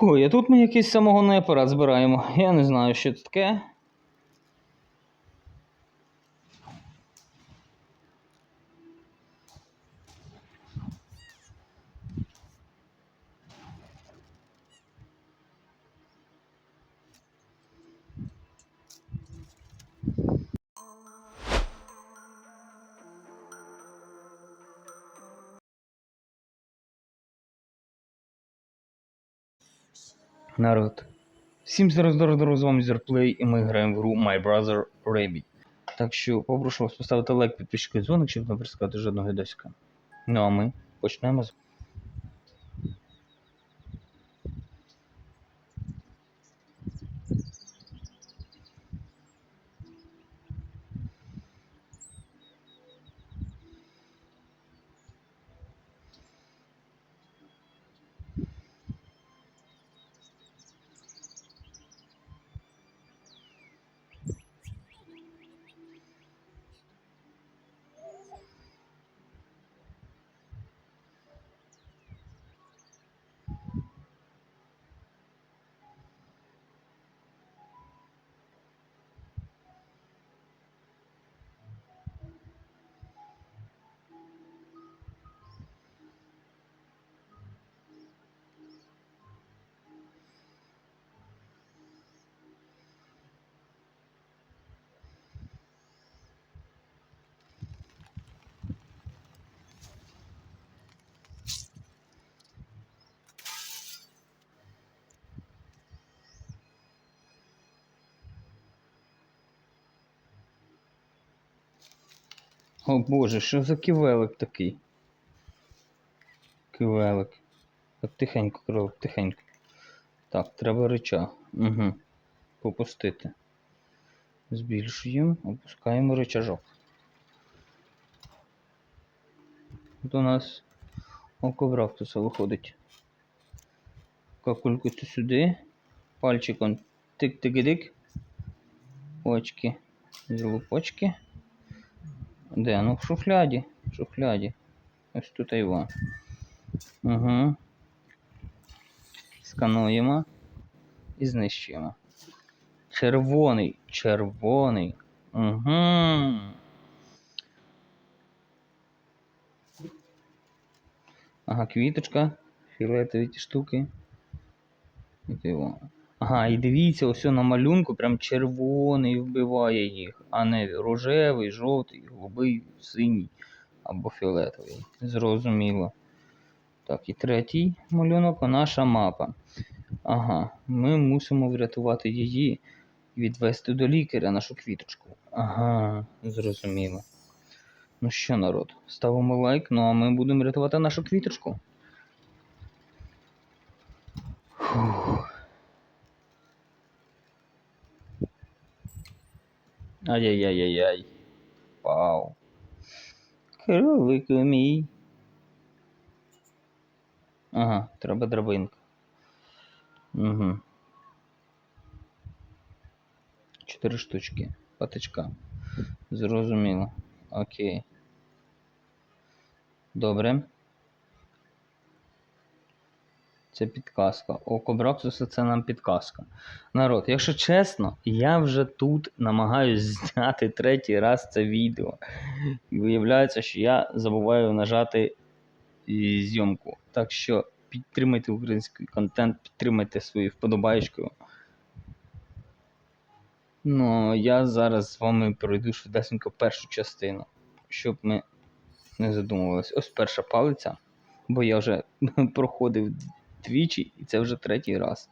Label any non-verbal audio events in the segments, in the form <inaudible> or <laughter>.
Ой, а тут ми якийсь самогонний апарат збираємо. Я не знаю, що це таке. Народ. Всім здорово, з вами Зерплей, і ми граємо в гру My Brother Rabbit. Так що попрошу вас поставити лайк, підписчик і дзвоник, щоб не прискати жодного відосика. Ну а ми почнемо з. О боже, що за кивелик такий? Кивелик. Так тихенько, кролик, тихенько. Так, треба реча. Угу. Попустити. Збільшуємо, опускаємо речажок. Тут у нас око Брактуса виходить. Какульку то сюди. Пальчиком тик-тик-дик. Очки. Злупочки. Де? Ну в шуфляді. В шуфляді. Ось тут його. Угу. Скануємо і знищуємо. Червоний, червоний. Угу. Ага, квіточка. Фіолетові ті штуки. От його. Ага, і дивіться, ось на малюнку прям червоний вбиває їх, а не рожевий, жовтий, голубий, синій або фіолетовий. Зрозуміло. Так, і третій малюнок наша мапа. Ага, ми мусимо врятувати її і відвести до лікаря нашу квіточку. Ага, зрозуміло. Ну що, народ, ставимо лайк, ну а ми будемо рятувати нашу квіточку. Фух. Ай-яй-яй-яй-яй. Вау. Кролику мій. Ага, треба драбинка. Угу. Чотири штучки. Патичка. Зрозуміло. Окей. Добре. Це підказка. Око Браксуса це нам підказка. Народ, якщо чесно, я вже тут намагаюсь <laughs> зняти третій раз це відео. І виявляється, що я забуваю нажати зйомку. Так що підтримайте український контент, підтримайте свою вподобаєчкою. Ну, я зараз з вами пройду швидесенько першу частину, щоб ми не задумувалися. Ось перша палиця, бо я вже <laughs> проходив двічі, і це вже третій раз.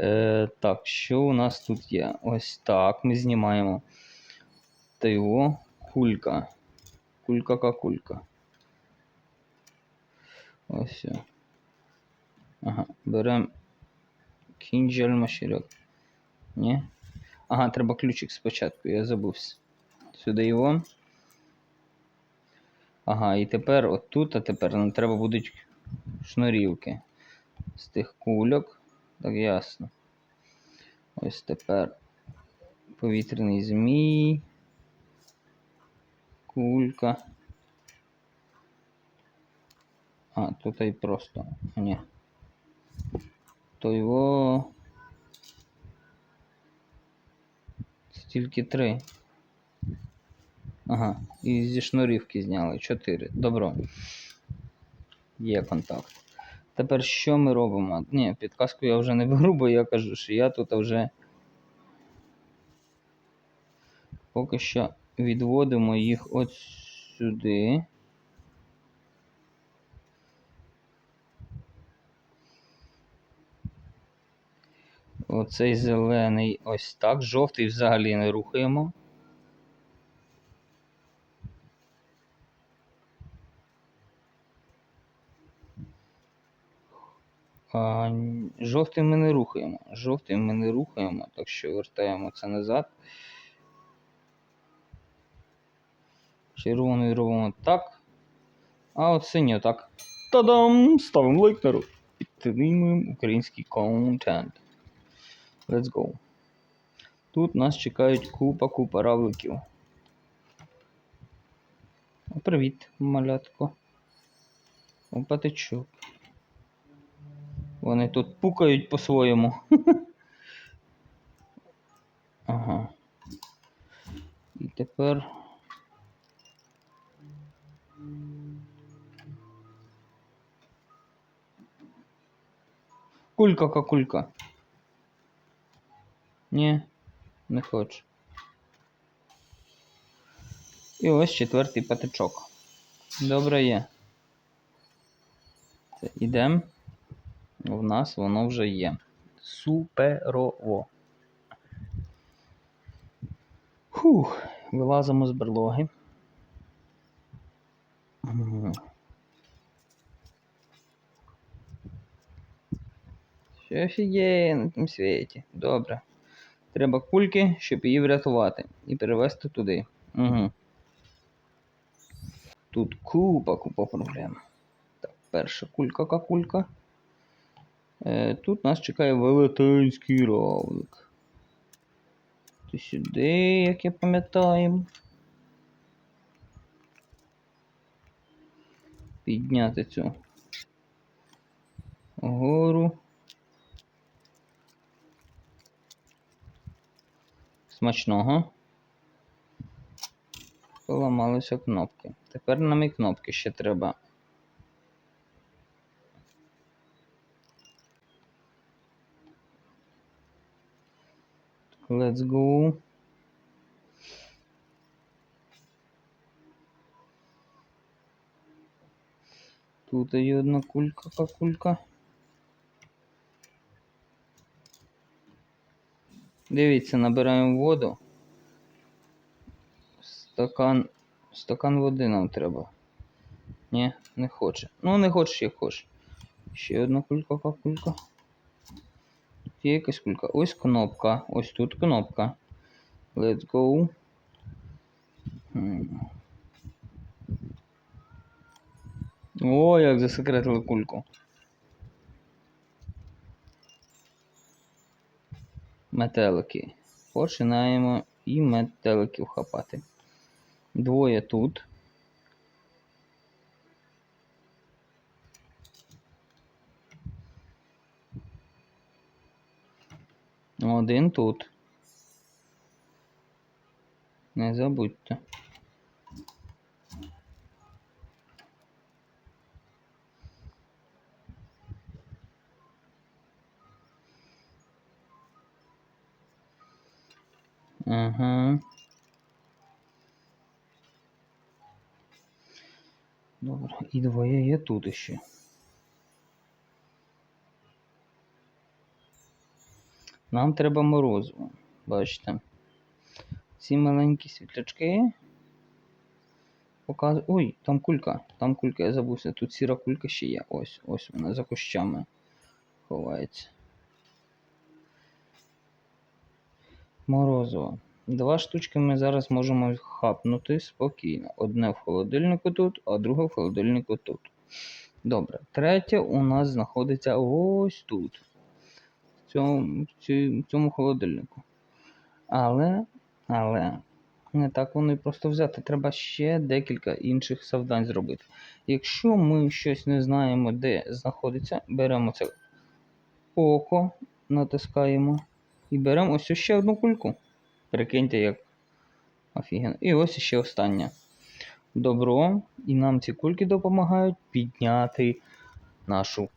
Е, Так, що у нас тут є? Ось так. Ми знімаємо. Та його кулька. Кулька какулька. Ось. Ага, беремо кінджаль маширок. Ні? Ага, треба ключик спочатку, я забувся. Сюди його. Ага, і тепер отут, а тепер нам треба будуть шнурівки з тих кульок. Так ясно. Ось тепер повітряний змій. Кулька. А, тут і просто. Ні. То його. Це тільки три. Ага, і зі шнурівки зняли. Чотири. Добро. Є контакт. Тепер що ми робимо? Ні, підказку я вже не беру, бо я кажу, що я тут вже поки що відводимо їх от сюди. Оцей зелений ось так. Жовтий взагалі не рухаємо. А, жовтий ми не рухаємо. Жовтий ми не рухаємо, так що вертаємо це назад. Червоний робимо так. А от синій отак. Та-дам! Ставимо лайк народ. Підтримуємо український контент. Let's go. Тут нас чекають купа-купа равликів. Привіт, малятко. О, патичок. Вони тут пукають по-своєму. <laughs> ага. І тепер. Кулька какулька. Ні, не хочу. І ось четвертий патичок. Добре є. Це ідемо. В нас воно вже є. Суперово. Фух, вилазимо з берлоги. Що ж на тому світі? Добре. Треба кульки, щоб її врятувати. І перевезти туди. Угу. Тут купа, купа проблем. Так, перша кулька какулька. Е, тут нас чекає велетенський равлик. Ти сюди, як я пам'ятаю. Підняти цю гору. Смачного. Поламалися кнопки. Тепер нам і кнопки ще треба. Let's go. Тут є одна кулька, какулька. Дивіться, набираємо воду. Стакан. Стакан води нам треба. Ні, не хоче. Ну, не хочеш, як хочеш. Ще одна кулька, какулька. Тут є якась кулька. Ось кнопка. Ось тут кнопка. Let's go. О, як засекретили кульку. Метелики. Починаємо і метеликів хапати. Двоє тут. Один тут. Не забудьте. Ага. Добре, і двоє є тут ще. Нам треба морозиво. Бачите. Ці маленькі світлячки. Показують. Ой, там кулька. Там кулька, я забувся. Тут сіра кулька ще є. Ось, ось вона за кущами ховається. Морозиво. Два штучки ми зараз можемо хапнути спокійно. Одне в холодильнику тут, а друге в холодильнику тут. Добре. Третє у нас знаходиться ось тут. Цьому, цьому холодильнику. Але, але, не так воно і просто взяти. Треба ще декілька інших завдань зробити. Якщо ми щось не знаємо, де знаходиться, беремо це око натискаємо і беремо ось ще одну кульку. Прикиньте, як офігенно. І ось ще остання. Добро. І нам ці кульки допомагають підняти нашу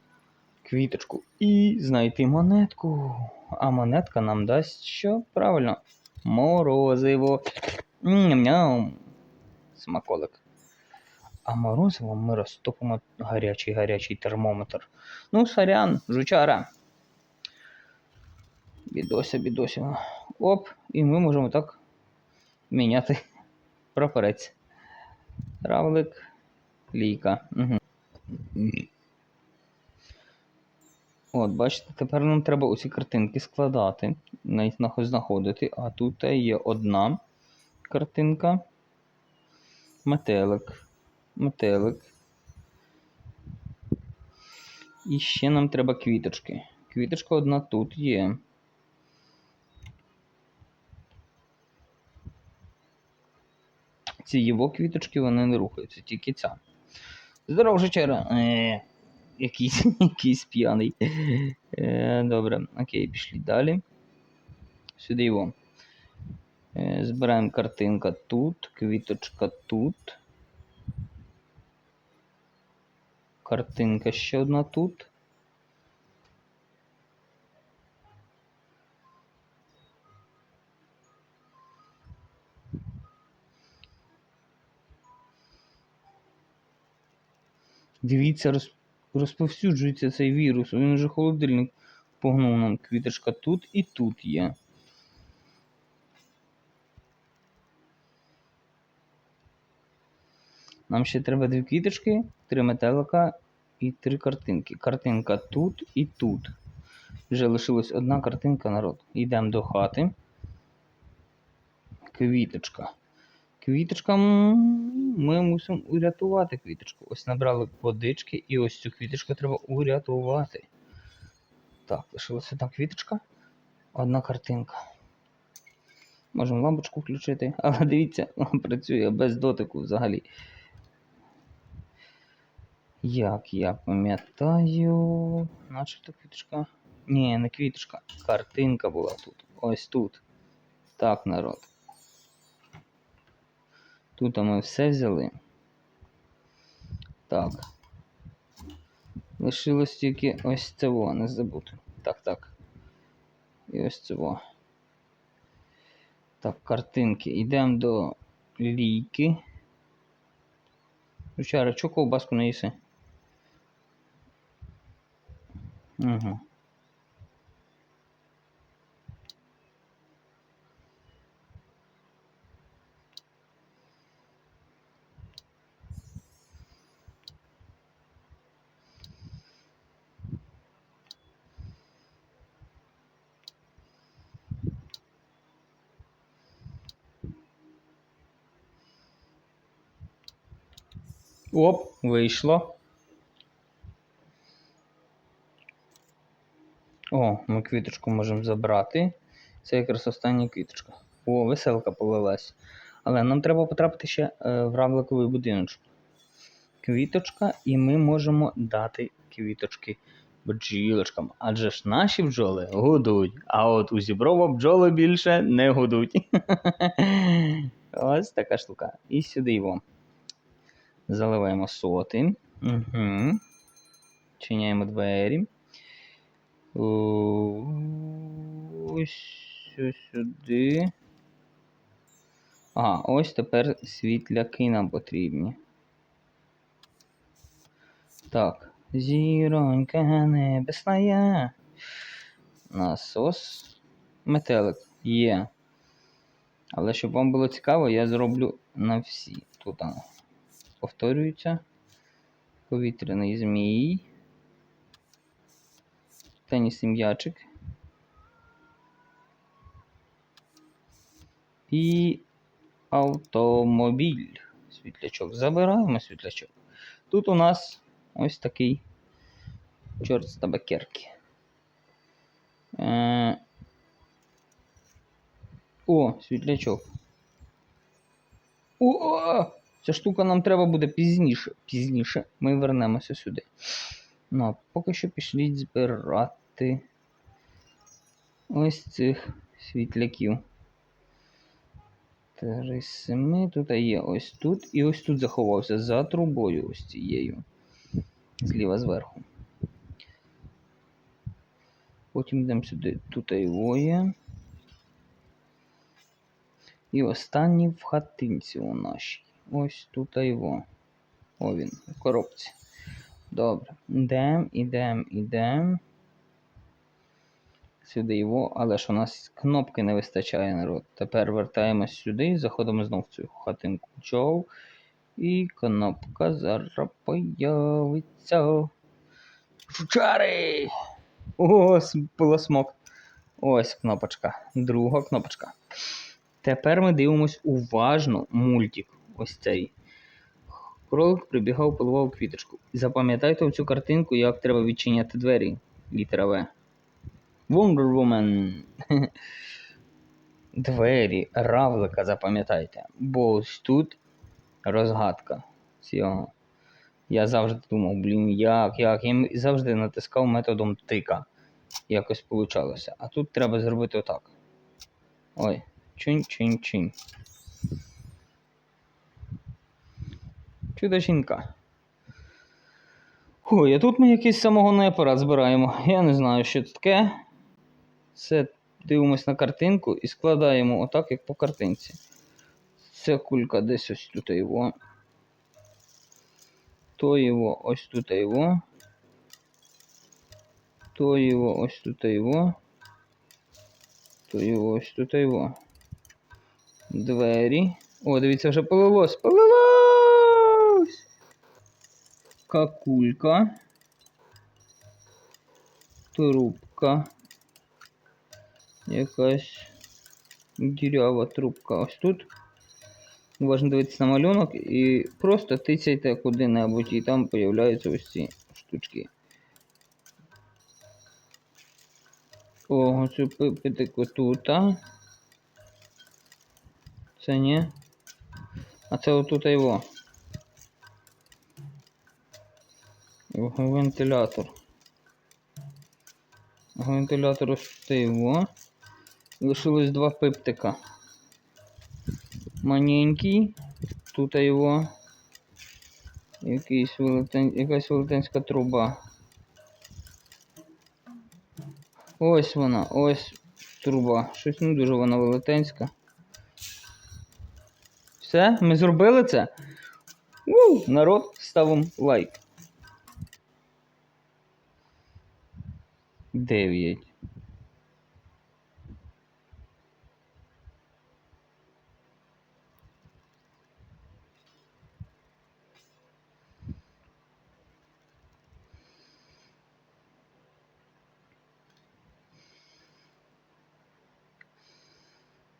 квіточку і знайти монетку. А монетка нам дасть що? Правильно. Морозиво. Ням-ням. Смаколик. А морозивом ми розтопимо гарячий гарячий термометр. Ну, сорян, жучара. Бідося, бідося. Оп, і ми можемо так міняти прапорець. Равлик, лійка. Угу. От, бачите, тепер нам треба усі картинки складати, навіть нахо- знаходити. А тут є одна картинка. Метелик. Метелик. І ще нам треба квіточки. Квіточка одна тут є. Ці його квіточки вони не рухаються, тільки ця. Здоров, жичера. Якийсь, <laughs> якийсь п'яний. Е, добре, окей, пішли далі. Сюди його. Е, збираємо картинка тут, квіточка тут. Картинка ще одна тут. Дивіться, роз, розповсюджується цей вірус. Він вже холодильник погнув нам. Квіточка тут і тут є. Нам ще треба дві квіточки, три метелика і три картинки. Картинка тут і тут. Вже лишилась одна картинка, народ. Йдемо до хати. Квіточка. Квіточка. Ми мусимо урятувати квіточку. Ось набрали водички, і ось цю квіточку треба урятувати. Так, лишилася одна квіточка, одна картинка. Можемо лампочку включити, <laughs> але дивіться, працює без дотику взагалі. Як я пам'ятаю, начебто квіточка. Ні, не квіточка. Картинка була тут. Ось тут. Так, народ. Тут ми все взяли. Так. Лишилось тільки ось цього, не забути. Так, так. І ось цього. Так, картинки. Йдемо до лійки. Жучара, чого ковбаску не їси? Угу. Оп, вийшло. О, ми квіточку можемо забрати. Це якраз остання квіточка. О, веселка полилась. Але нам треба потрапити ще е, в равликовий будиночок. Квіточка, і ми можемо дати квіточки бджілочкам. Адже ж наші бджоли гудуть, а от у зіброва бджоли більше не гудуть. <laughs> Ось така штука. І сюди його. Заливаємо соти. Угу. Чиняємо двері. Ось сюди. Ага, ось тепер світляки нам потрібні. Так. Зіронька небесна. Насос. Метелик є. Але щоб вам було цікаво, я зроблю на всі. Тут повторюється. Повітряний змій. Тенісний м'ячик. І автомобіль. Світлячок. Забираємо світлячок. Тут у нас ось такий чорт з табакерки. Е... О, світлячок. О! Ця штука нам треба буде пізніше. Пізніше ми вернемося сюди. Ну, а поки що пішліть збирати. ось цих світляків. Три з семи. Тут є ось тут. І ось тут заховався за трубою ось цією. Зліва зверху. Потім йдемо сюди. Тут його. І останній в хатинці у нашій. Ось тут його. О він, у коробці. Добре. Ідем, ідем, ідем. Сюди його, але ж у нас кнопки не вистачає народ. Тепер вертаємось сюди заходимо знову в цю хатинку Джоу. І кнопка зараз появиться. Жучари! О, полосмок. Ось кнопочка. Друга кнопочка. Тепер ми дивимось уважно мультик. Ось цей. Кролик прибігав, поливав квіточку. Запам'ятайте цю картинку, як треба відчиняти двері. Літера В. Wonder Woman. <laughs> Двері равлика запам'ятайте. Бо ось тут розгадка цього. Я завжди думав, блін, як, як. Я завжди натискав методом тика. Якось получалося. А тут треба зробити отак. Ой, чинь-чинь-чинь. Чудо жінка. Ой, а тут ми якийсь самогонний апарат збираємо. Я не знаю, що це таке. Це дивимось на картинку і складаємо отак, як по картинці. Ця кулька десь ось тут його. То його ось тут його. То його ось тут його. То його ось тут його. Двері. О, дивіться, вже полилось. Полилось! Какулька. Трубка. Якась дірява трубка. Ось тут. Уважно дивитися на малюнок і просто тицяйте куди-небудь, і там появляються ось ці штучки. О, цю пипитику тут. Це ні. А це отут його. Вентилятор. Вентилятор тут. Лишилось два пиптика. Маленький. Тут його. Велетен... Якась велетенська труба. Ось вона, ось труба. Щось не дуже вона велетенська. Все, ми зробили це. У, народ, ставимо лайк. 9.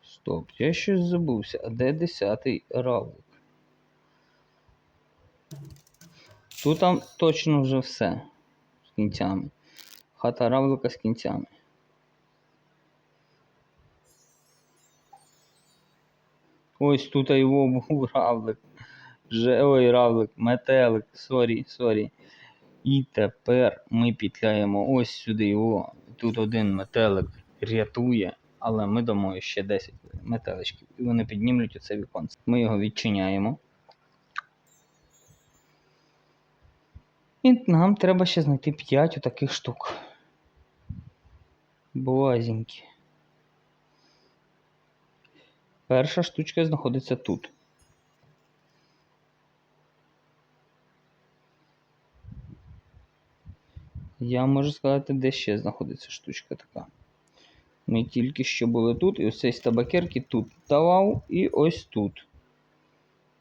Стоп, я щось забувся. А де десятий равлик? Тут там точно вже все з кінцями. Хата равлика з кінцями. Ось тут його був <laughs> равлик. Же, ой, равлик, метелик, сорі, сорі. І тепер ми пітляємо ось сюди його. Тут один метелик рятує, але ми дамо ще 10 метеличків. І вони піднімлють оце віконце. Ми його відчиняємо. І нам треба ще знайти 5 таких штук. Блазенькі. Перша штучка знаходиться тут. Я можу сказати, де ще знаходиться штучка така. Ми тільки що були тут, і ось цей з табакерки тут давав, і ось тут.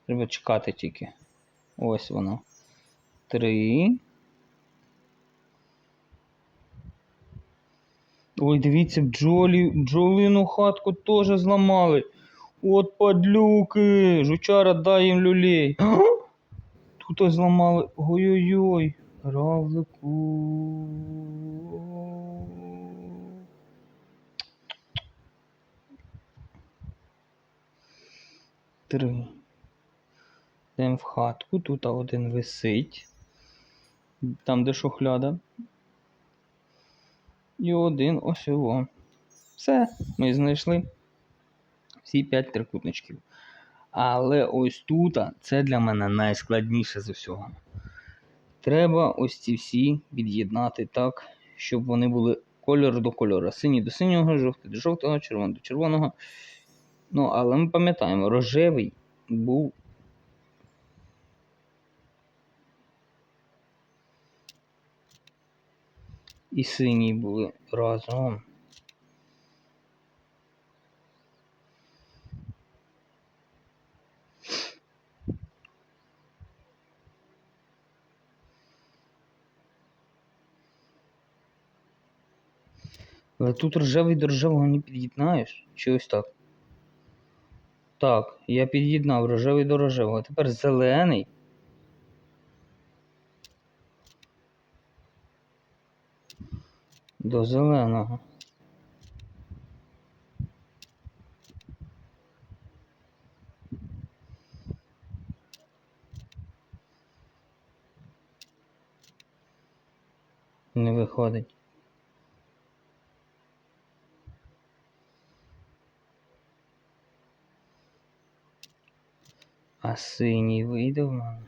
Треба чекати тільки. Ось воно. Три. Ой, дивіться, бджолі, бджолину хатку теж зламали. От падлюки! Жучара дай їм люлей. Тут зламали. Ой-ой-ой. Равлику. Три. Йдемо в хатку, тут один висить. Там, де шухляда. І один ось. Все, ми знайшли всі 5 трикутничків. Але ось тут це для мене найскладніше з усього. Треба ось ці всі від'єднати так, щоб вони були кольор до кольору. Синій до синього, жовтий до жовтого, червоний до червоного. Ну, але ми пам'ятаємо, рожевий був. І синій були разом. Але тут рожевий до рожевого не під'єднаєш? Чи ось так? Так, я під'єднав рожевий до рожевого. А тепер зелений. До зеленого. Не виходить. А синій вийде в мене.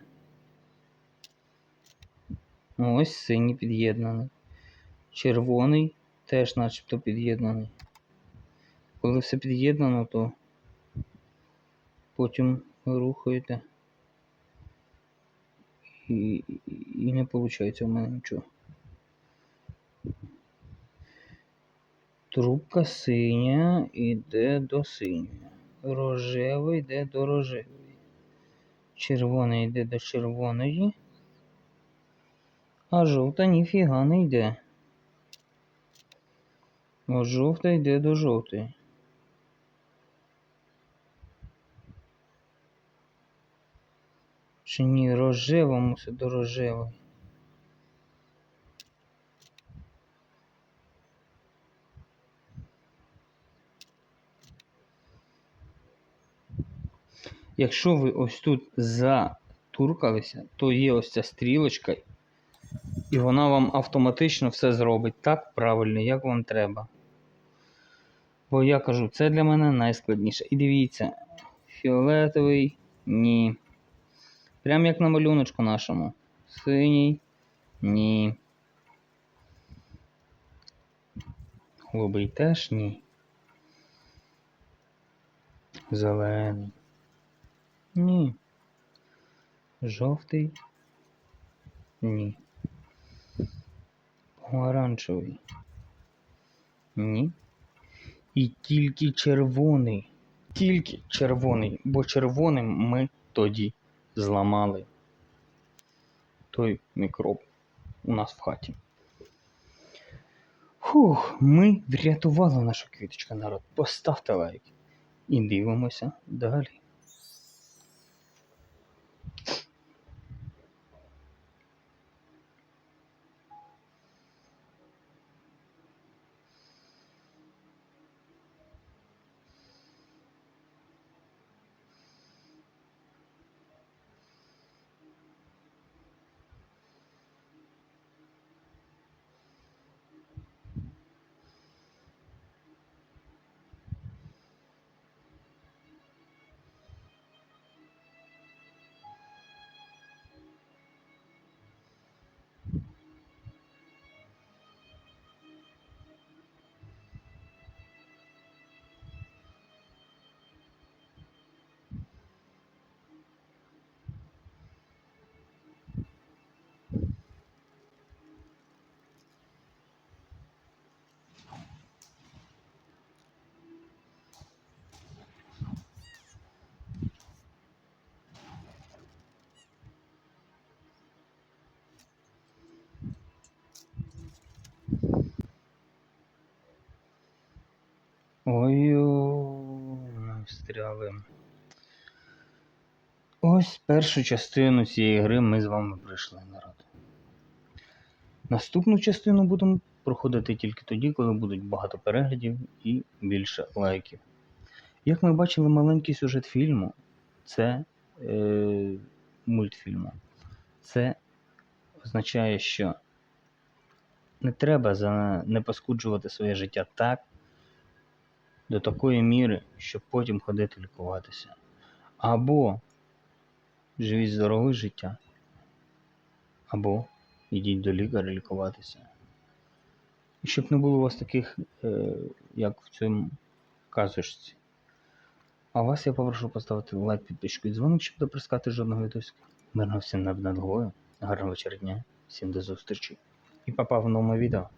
Ну, ось синій під'єднаний. Червоний теж начебто під'єднаний. Коли все під'єднано, то потім ви рухаєте. І, і, не виходить в мене нічого. Трубка синя йде до синьої. Рожевий йде до рожевої. Червоний йде до червоної. А жовта ніфіга не йде. От жовта йде до жовтої. Чи ні, рожева мусить до рожевої. Якщо ви ось тут затуркалися, то є ось ця стрілочка, і вона вам автоматично все зробить так правильно, як вам треба. Бо я кажу, це для мене найскладніше. І дивіться, фіолетовий ні. Прям як на малюночку нашому. Синій ні. Голубий теж ні. Зелений. Ні. Жовтий. Ні. Помаранчевий. Ні. І тільки червоний. Тільки червоний. Бо червоним ми тоді зламали той мікроб у нас в хаті. Фух, ми врятували нашу квіточку, народ. Поставте лайк. І дивимося далі. Ой-ой, встряли. Ось першу частину цієї гри ми з вами пройшли народ. Наступну частину будемо проходити тільки тоді, коли будуть багато переглядів і більше лайків. Як ми бачили, маленький сюжет фільму це е, мультфільму. Це означає, що не треба за... не паскуджувати своє життя так, до такої міри, щоб потім ходити лікуватися. Або живіть здорове життя, або йдіть до лікаря лікуватися. І щоб не було у вас таких, е, як в цьому казочці. А вас я попрошу поставити лайк, підписку і дзвоник, щоб не пропускати жодного відосика. Мирно всім над над головою. Гарного вечора дня, всім до зустрічі. І попав в новому відео.